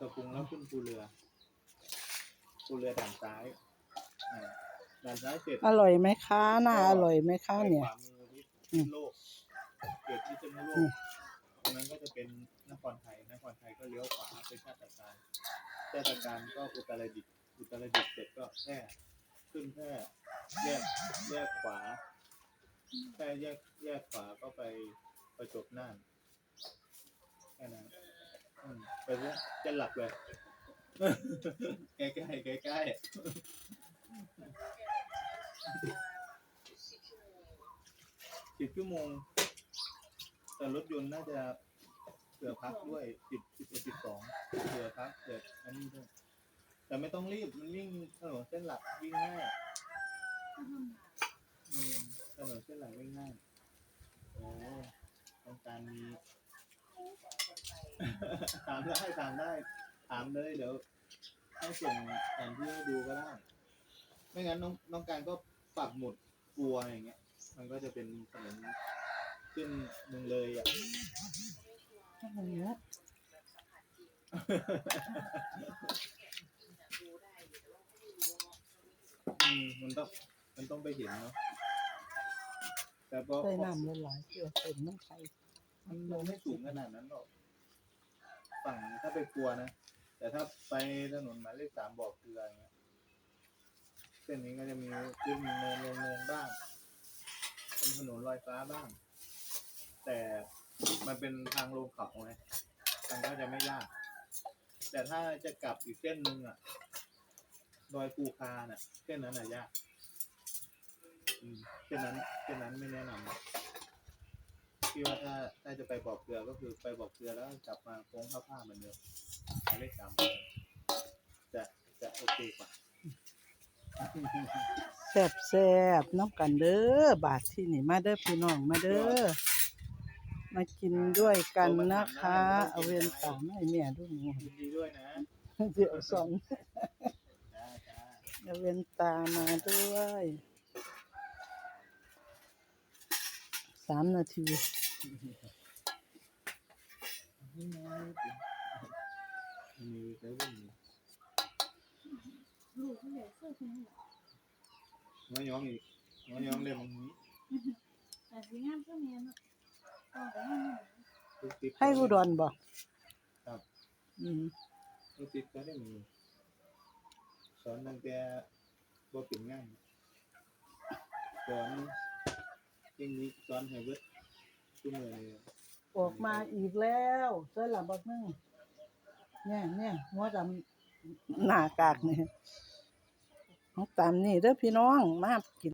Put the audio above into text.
ตะพุงแล้วขึ้นภูเรือภูเรือด่านซ้ายอ่าด่านซ้ายเสร็จอร่อยไหมคะน่าอร่อยไหมคะไปเนี่ย ขวามือที่โลกเกิดที่จนุโลนี่กตรงนั้นก็จะเป็นนครไทยนครไทยก็เลี้ยวขวาไปชาติการชาติการก็อุตรดิตถ์อุตรดิตถ์เสร็จก็แพร่ขึ้นแพร่แยกแยกขวาแพร่แยกแยกขวาก็ไปประจวบน่านแค่นั้นอืม ไปเรื่อยจะหลับเลย ใกล้ๆใกล้ๆสิบชั่วโมง แต่รถยนต์น่าจะเผื่อพักด้วยสิบสิบเอ็ดสิบสองเผื่อพักเกิดอันนี้ด้วย แต่ไม่ต้องรีบ มันวิ่งถนนเส้นหลักวิ่งง่ายอืมถนนเส้นหลักวิ่งง่ายโอ้ต้องการมี ถามได้ถามได้ถามเลยเดี๋ยวให้ส่งแผนที่ให้ดูก็ได้ ไม่งั้นน้องน้องการก็ปักหมุดกลัวอย่างเงี้ย มันก็จะเป็นถนนขึ้นเมืองเลยอะอืมมันต้องมันต้องไปเห็นเนาะแต่พอใส่น้ำหลายๆเพื่อเป็นน้ำไข่ มันลงไม่สูงขนาดนั้นหรอก ฝั่งถ้าไปกลัวนะ แต่ถ้าไปถนนหมายเลขสามบอกเกลืออย่างเงี้ยเส้นนี้ก็จะมีขึ้นเนินลงเนินบ้าง เป็นถนนลอยฟ้าบ้าง แต่มันเป็นทางลงเขาไงมันก็จะไม่ยาก แต่ถ้าจะกลับอีกเส้นหนึ่งอะดอยภูคาน่ะ เส้นนั้นอะยากอืมเส้นนั้นเส้นนั้นไม่แนะนำ พี่ว่าถ้าถ้าจะไปบอกเกลือก็คือไปบอกเกลือแล้วกลับมาโค้งเข้าผ้าเหมือนเดิมหมายเลขสามจะจะโอเคกว่าแซ่บแซ่บๆน้ำกันเด้อบาทที่นี่มาเด้อพี่น้องมาเด้อมากินด้วยกันนะคะ เอาเวียนตามให้แม่ด้วยหนูยินดีด้วยนะเดี๋ยวสอนจ้าจ้าเอาเวียนตามาด้วยสามนาทีนี่ไง มีใช้บุญลูกที่เหลือเสื้อคนนี้น้อยยองอีกน้อยยองเรียนตรงนี้แต่สีงามเสื้อเนี้ยเนะต่อไปให้หน่อยลูดให้อุดรบ่ครับอืมลูกติดก็ได้มีสอนตั้งแต่บ่เป็นง่านสอนเทคนิคสอนให้เบิด ทุกมื้อเลยออกมาอีกแล้วใช่หลับบักนึงเนี่ยเนี่ยหัวดำหน้ากากเนี่ยตามนี่เด้อพี่น้องมากิน